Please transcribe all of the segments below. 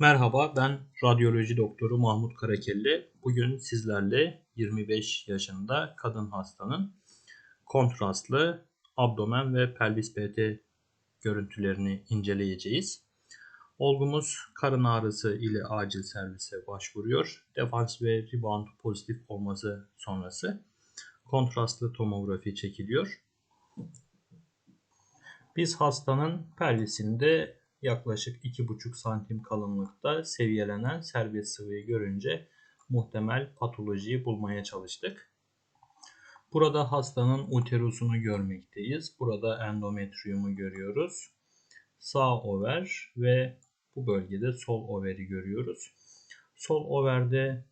Merhaba, ben radyoloji doktoru Mahmut Karakelli. Bugün sizlerle 25 yaşında kadın hastanın kontrastlı abdomen ve pelvis BT görüntülerini inceleyeceğiz. Olgumuz karın ağrısı ile acil servise başvuruyor. Defans ve rebound pozitif olması sonrası kontrastlı tomografi çekiliyor. Biz hastanın pelvisinde yaklaşık 2,5 santim kalınlıkta seviyelenen serbest sıvıyı görünce muhtemel patolojiyi bulmaya çalıştık. Burada hastanın uterusunu görmekteyiz. Burada endometriyumu görüyoruz. Sağ over ve bu bölgede sol overi görüyoruz. Sol overde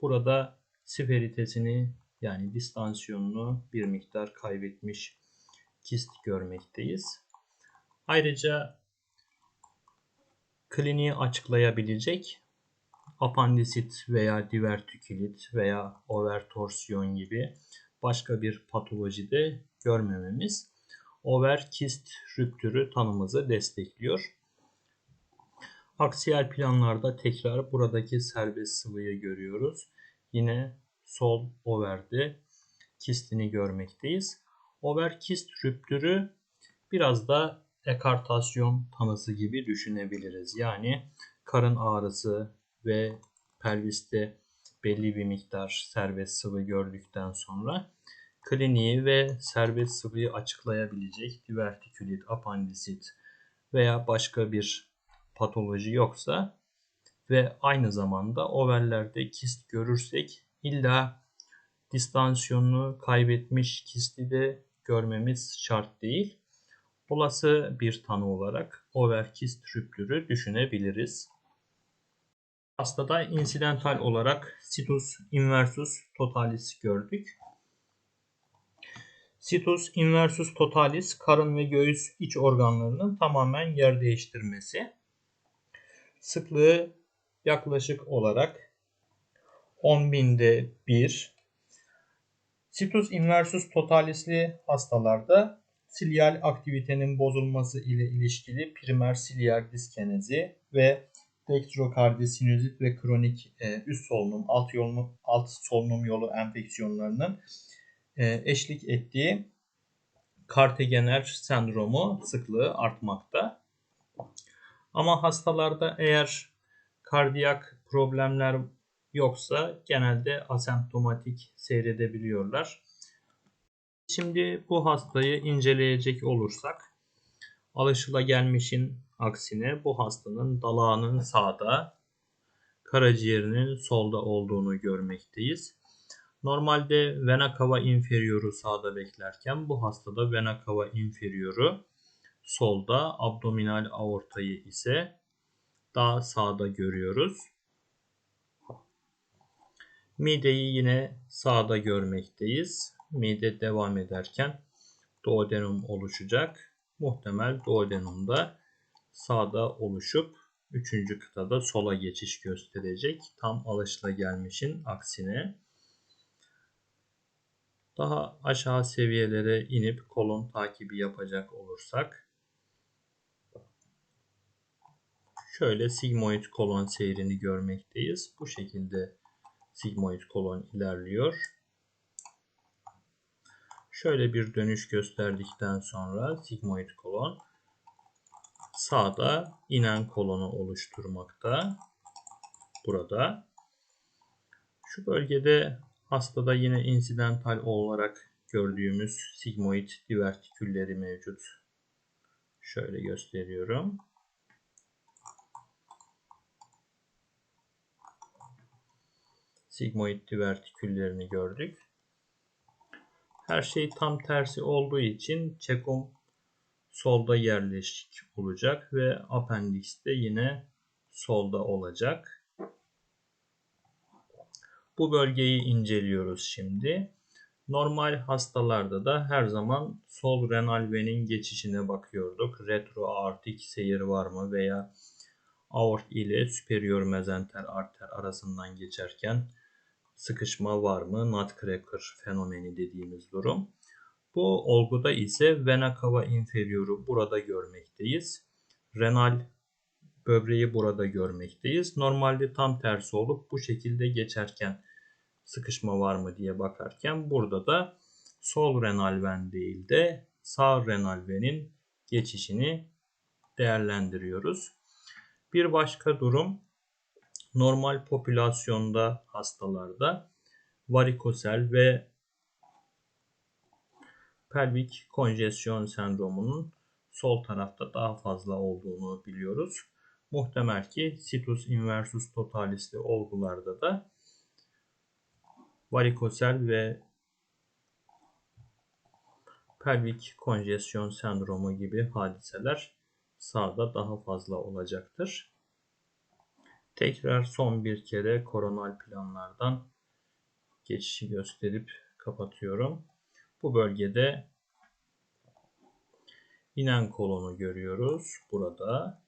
burada sferitesini yani distansiyonunu bir miktar kaybetmiş kist görmekteyiz. Ayrıca kliniği açıklayabilecek apandisit veya divertikülit veya overtorsiyon gibi başka bir patolojide görmememiz over kist rüptürü tanımızı destekliyor. Aksiyel planlarda tekrar buradaki serbest sıvıyı görüyoruz. Yine sol overde kistini görmekteyiz. Over kist rüptürü biraz da ekartasyon tanısı gibi düşünebiliriz. Yani karın ağrısı ve pelviste belli bir miktar serbest sıvı gördükten sonra kliniği ve serbest sıvıyı açıklayabilecek divertikülit, apandisit veya başka bir patoloji yoksa ve aynı zamanda overlerde kist görürsek illa distansiyonunu kaybetmiş kisti de görmemiz şart değil. Olası bir tanı olarak overkist rüptürü düşünebiliriz. Hastada insidental olarak situs inversus totalis gördük. Situs inversus totalis karın ve göğüs iç organlarının tamamen yer değiştirmesi. Sıklığı yaklaşık olarak 10 binde 1. Situs inversus totalisli hastalarda silyal aktivitenin bozulması ile ilişkili primer silyal diskenezi ve dextrokardisinüzit ve kronik e, üst solunum, alt, yolunu, alt solunum yolu enfeksiyonlarının e, eşlik ettiği Kartegener sendromu sıklığı artmakta. Ama hastalarda eğer kardiyak problemler yoksa genelde asemptomatik seyredebiliyorlar. Şimdi bu hastayı inceleyecek olursak alışılagelmişin aksine bu hastanın dalağının sağda, karaciğerinin solda olduğunu görmekteyiz. Normalde vena cava inferioru sağda beklerken bu hastada vena cava inferioru solda, abdominal aortayı ise daha sağda görüyoruz. Mideyi yine sağda görmekteyiz. Mide devam ederken duodenum oluşacak. Muhtemel duodenumda sağda oluşup üçüncü kıtada sola geçiş gösterecek. Tam alışılagelmişin aksine. Daha aşağı seviyelere inip kolon takibi yapacak olursak şöyle sigmoid kolon seyrini görmekteyiz. Bu şekilde sigmoid kolon ilerliyor. Şöyle bir dönüş gösterdikten sonra sigmoid kolon sağda inen kolonu oluşturmakta. Burada. Şu bölgede hastada yine insidental olarak gördüğümüz sigmoid divertikülleri mevcut. Şöyle gösteriyorum. Sigmoid divertiküllerini gördük. Her şey tam tersi olduğu için çekom solda yerleşik olacak ve appendix de yine solda olacak. Bu bölgeyi inceliyoruz şimdi. Normal hastalarda da her zaman sol renal venin geçişine bakıyorduk. Retroaortik seyir var mı veya aort ile superior mezenter arter arasından geçerken sıkışma var mı? Nutcracker fenomeni dediğimiz durum. Bu olguda ise vena cava inferioru burada görmekteyiz. Renal böbreği burada görmekteyiz. Normalde tam tersi olup bu şekilde geçerken sıkışma var mı diye bakarken burada da sol renal ven değil de sağ renal venin geçişini değerlendiriyoruz. Bir başka durum normal popülasyonda hastalarda varikosel ve pelvik konjesyon sendromunun sol tarafta daha fazla olduğunu biliyoruz. Muhtemel ki situs inversus totalisli olgularda da varikosel ve pelvik konjesyon sendromu gibi hadiseler sağda daha fazla olacaktır. Tekrar son bir kere koronal planlardan geçişi gösterip kapatıyorum. Bu bölgede inen kolonu görüyoruz burada.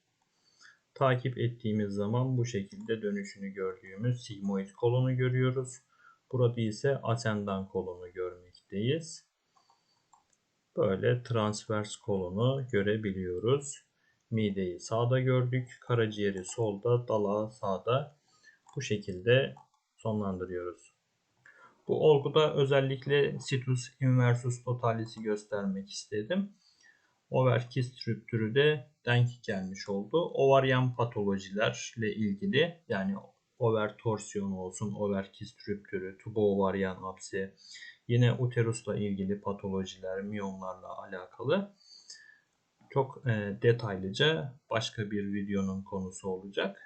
Takip ettiğimiz zaman bu şekilde dönüşünü gördüğümüz sigmoid kolonu görüyoruz. Burada ise asendan kolonu görmekteyiz. Böyle transvers kolonu görebiliyoruz. Mideyi sağda gördük. Karaciğeri solda, dalağı sağda. Bu şekilde sonlandırıyoruz. Bu olguda özellikle situs inversus totalisi göstermek istedim. Over kist rüptürü de denk gelmiş oldu. Ovaryen patolojilerle ilgili yani over torsiyon olsun, over kist rüptürü, tubo-ovaryen apse, yine uterusla ilgili patolojiler, miyomlarla alakalı çok e, detaylıca başka bir videonun konusu olacak.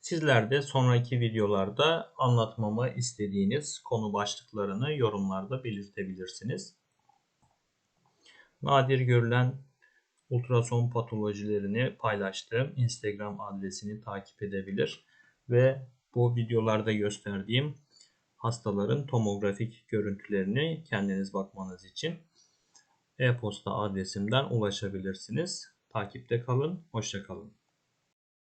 Sizler de sonraki videolarda anlatmamı istediğiniz konu başlıklarını yorumlarda belirtebilirsiniz. Nadir görülen ultrason patolojilerini paylaştığım Instagram adresini takip edebilir ve bu videolarda gösterdiğim hastaların tomografik görüntülerini kendiniz bakmanız için e-posta adresimden ulaşabilirsiniz. Takipte kalın, hoşça kalın.